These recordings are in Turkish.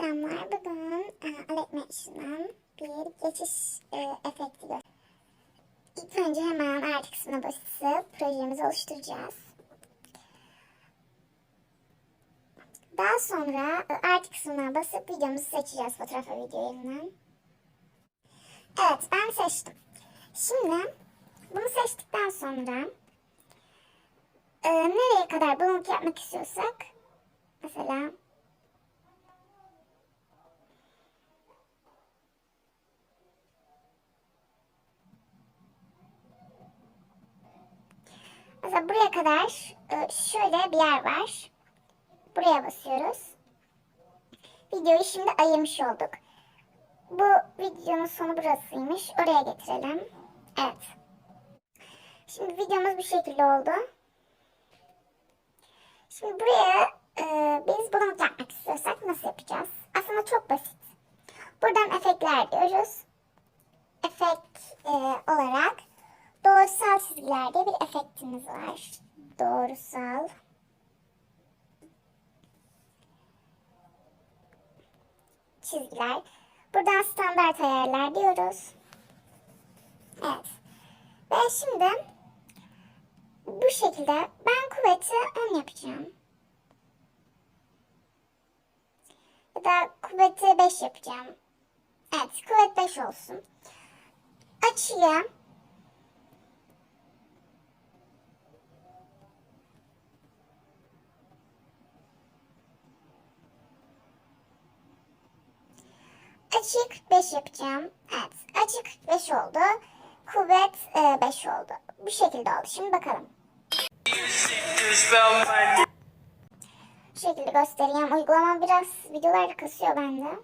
Selamlar. Bugün e, Alek Mansion'dan bir geçiş e, efekti gö- İlk önce hemen artı kısmına basıp projemizi oluşturacağız. Daha sonra e, artı kısmına basıp videomuzu seçeceğiz fotoğraf ve video yerinden. Evet ben seçtim. Şimdi bunu seçtikten sonra e, nereye kadar bulanık yapmak istiyorsak mesela Buraya kadar e, şöyle bir yer var. Buraya basıyoruz. Videoyu şimdi ayırmış olduk. Bu videonun sonu burasıymış. Oraya getirelim. Evet. Şimdi videomuz bu şekilde oldu. Şimdi buraya e, biz bunu yapmak istiyorsak nasıl yapacağız? Aslında çok basit. Buradan efektler diyoruz. Efekt e, olarak diye bir efektimiz var. Doğrusal. Çizgiler. Buradan standart ayarlar diyoruz. Evet. Ve şimdi bu şekilde ben kuvveti 10 yapacağım. Ya da kuvveti 5 yapacağım. Evet kuvvet 5 olsun. Açıya Açık 45 yapacağım. Evet. Açık 45 oldu. Kuvvet e, 5 oldu. Bu şekilde oldu. Şimdi bakalım. Bu şekilde göstereyim. Uygulama biraz videolar kasıyor bende.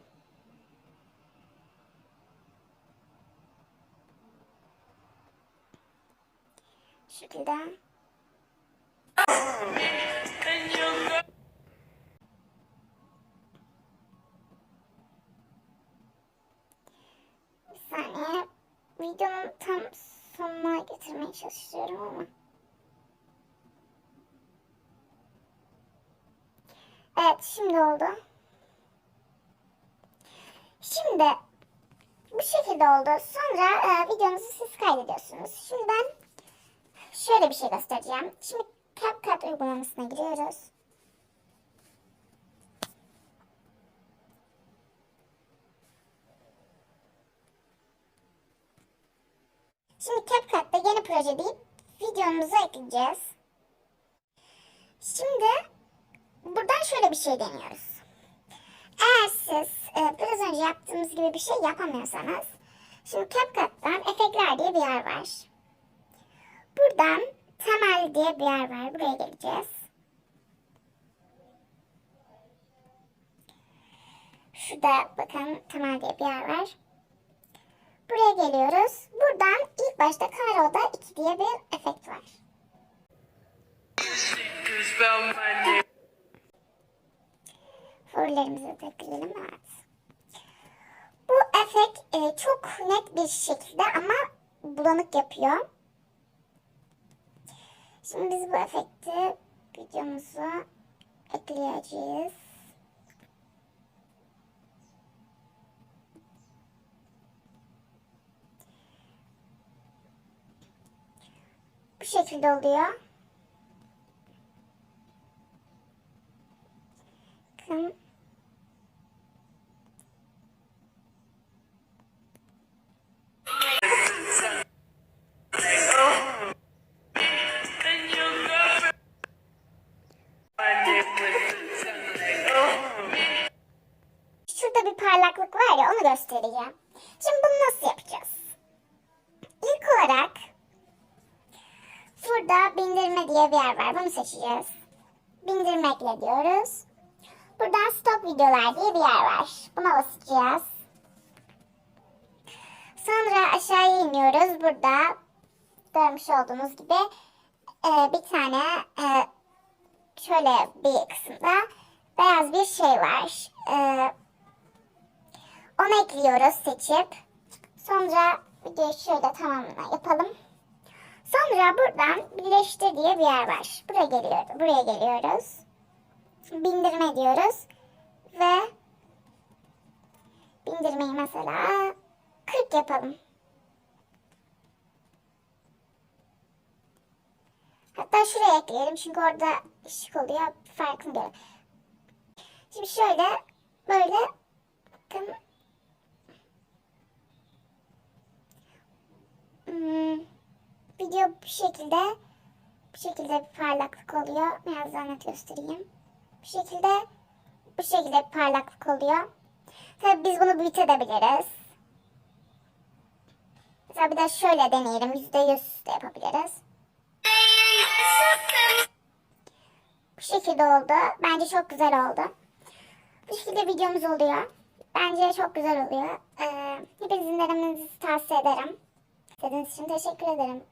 Bu şekilde. Bir saniye. Videonun tam sonuna getirmeye çalışıyorum ama. Evet şimdi oldu. Şimdi bu şekilde oldu. Sonra e, videonuzu siz kaydediyorsunuz. Şimdi ben şöyle bir şey göstereceğim. Şimdi CapCut uygulamasına giriyoruz. Şimdi CapCut'ta yeni proje deyip videomuzu ekleyeceğiz. Şimdi buradan şöyle bir şey deniyoruz. Eğer siz e, biraz önce yaptığımız gibi bir şey yapamıyorsanız şimdi CapCut'tan efektler diye bir yer var. Buradan temel diye bir yer var. Buraya geleceğiz. Şurada bakın temel diye bir yer var. Buraya geliyoruz. Başta Karo'da 2 diye bir efekt var. Fırlarımızı da ekleyelim. Evet. Bu efekt e, çok net bir şekilde ama bulanık yapıyor. Şimdi biz bu efekti videomuza ekleyeceğiz. Bu şekilde oluyor. Bakın. Şurada bir parlaklık var ya onu göstereceğim. Şimdi bunu nasıl burada bindirme diye bir yer var. Bunu seçeceğiz. Bindirme ekle diyoruz. Buradan stop videolar diye bir yer var. Buna basacağız. Sonra aşağıya iniyoruz. Burada görmüş olduğunuz gibi e, bir tane e, şöyle bir kısımda beyaz bir şey var. E, onu ekliyoruz seçip. Sonra videoyu şöyle tamamına yapalım. Sonra buradan birleştir diye bir yer var. Buraya geliyor, buraya geliyoruz. Bindirme diyoruz ve göstermeyi mesela 40 yapalım. Hatta şuraya ekleyelim çünkü orada ışık oluyor. Farkını görün. Şimdi şöyle böyle bakın video bu şekilde bu şekilde bir parlaklık oluyor. Biraz daha net göstereyim. Bu şekilde bu şekilde bir parlaklık oluyor. Tabii biz bunu büyütebiliriz. Mesela bir de şöyle deneyelim. Yüzde yüz de yapabiliriz. Bu şekilde oldu. Bence çok güzel oldu. Bu şekilde videomuz oluyor. Bence çok güzel oluyor. Ee, hepinizin denemenizi tavsiye ederim. İzlediğiniz için teşekkür ederim.